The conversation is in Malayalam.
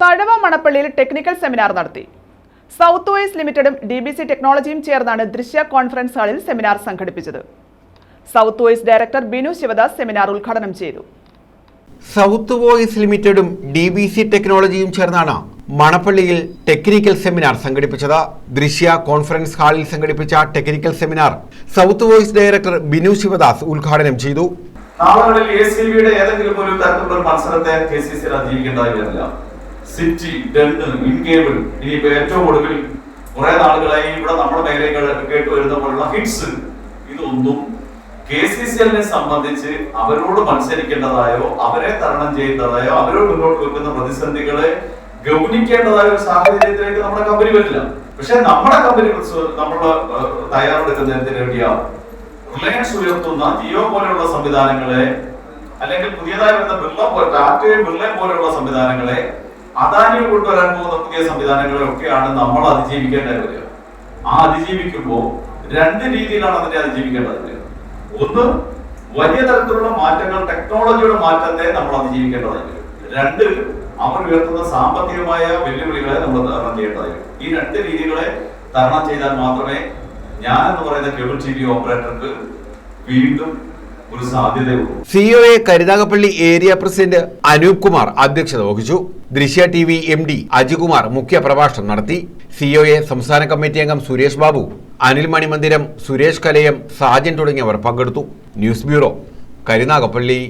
തഴവ മണപ്പള്ളിയിൽ ടെക്നിക്കൽ സെമിനാർ നടത്തി. സൗത്ത് വോയിസ് ലിമിറ്റഡും ഡി ബി സി ടെക്നോളജിയും ചേർന്നാണ് ദൃശ്യ കോൺഫറൻസ് ഹാളിൽ സെമിനാർ സംഘടിപ്പിച്ചത്. South Voice director Binu Sivadas seminar ഉദ്ഘാടനം ചെയ്തു. സൗത്ത് വോയിസ് ലിമിറ്റഡും ഡി ബി സി ടെക്നോളജിയും ചേർന്നാണ് മണപ്പള്ളിയിൽ ടെക്നിക്കൽ സെമിനാർ സംഘടിപ്പിച്ചത്. ദൃശ്യ കോൺഫറൻസ് ഹാളിൽ സംഘടിപ്പിച്ച technical seminar South Voice director Binu Sivadas ഉദ്ഘാടനം ചെയ്തു. നാളുകളിൽ എ സി ബിയുടെ ഏതെങ്കിലും ഒരു തരത്തിലുള്ള മത്സരത്തെ കെ സി സി അതിജീവിക്കേണ്ടതായി വരില്ല. സിറ്റി ഡെന്ന് ഇൻകേബിൾ ഇനിയിപ്പോ ഏറ്റവും ഒടുവിൽ കുറെ നാളുകളായി ഇവിടെ നമ്മുടെ മേഖലകളിൽ കേട്ട് വരുന്ന പോലുള്ള ഹിറ്റ്സ്. ഇതൊന്നും കെ സി സി എല്ലിനെ സംബന്ധിച്ച് അവരോട് മത്സരിക്കേണ്ടതായോ അവരെ തരണം ചെയ്യേണ്ടതായോ അവരോട് മുന്നോട്ട് വെക്കുന്ന പ്രതിസന്ധികളെ ഗൗനിക്കേണ്ടതായ ഒരു സാഹചര്യത്തിലേക്ക് നമ്മുടെ കമ്പനി വരില്ല. പക്ഷെ നമ്മുടെ കമ്പനി നമ്മൾ തയ്യാറെടുക്കുന്നതിന് വേണ്ടിയാണ് റിലയൻസ് ഉയർത്തുന്ന ജിയോ പോലെയുള്ള സംവിധാനങ്ങളെ അല്ലെങ്കിൽ പുതിയതായി വരുന്ന ബിർള പോലെ ടാറ്റയും ബിർളയും പോലെയുള്ള സംവിധാനങ്ങളെ അദാനി കൊണ്ടുവരാൻ പോകുന്ന പുതിയ സംവിധാനങ്ങളെ ഒക്കെയാണ് നമ്മൾ അതിജീവിക്കേണ്ടത് വരിക ആ അതിജീവിക്കുമ്പോൾ രണ്ട് രീതിയിലാണ് അതിനെ അതിജീവിക്കേണ്ടത് ഒന്ന് വലിയ തരത്തിലുള്ള മാറ്റങ്ങൾ ടെക്നോളജിയുടെ മാറ്റത്തെ നമ്മൾ അതിജീവിക്കേണ്ടതായി വരും. രണ്ട് അവർ ഉയർത്തുന്ന സാമ്പത്തികമായ വെല്ലുവിളികളെ നമ്മൾ തരണം ചെയ്യേണ്ടതായി വരും. ഈ രണ്ട് രീതികളെ തരണം ചെയ്താൽ മാത്രമേ ഞാൻ എന്ന് പറയുന്ന കേബിൾ ടി വി ഓപ്പറേറ്റർക്ക് വീണ്ടും ഒരു സാധ്യതയുള്ളൂ COA Karunagappally area president Anoop Kumar അധ്യക്ഷത വഹിച്ചു. Drishya T V M D Ajikumar മുഖ്യ പ്രഭാഷണം നടത്തി. സിഒഎ സംസ്ഥാന കമ്മിറ്റി അംഗം സുരേഷ് ബാബു അനിൽ മണിമന്ദിരം സുരേഷ് കലയം സാജൻ തുടങ്ങിയവർ പങ്കെടുത്തു. News bureau Karunagappally.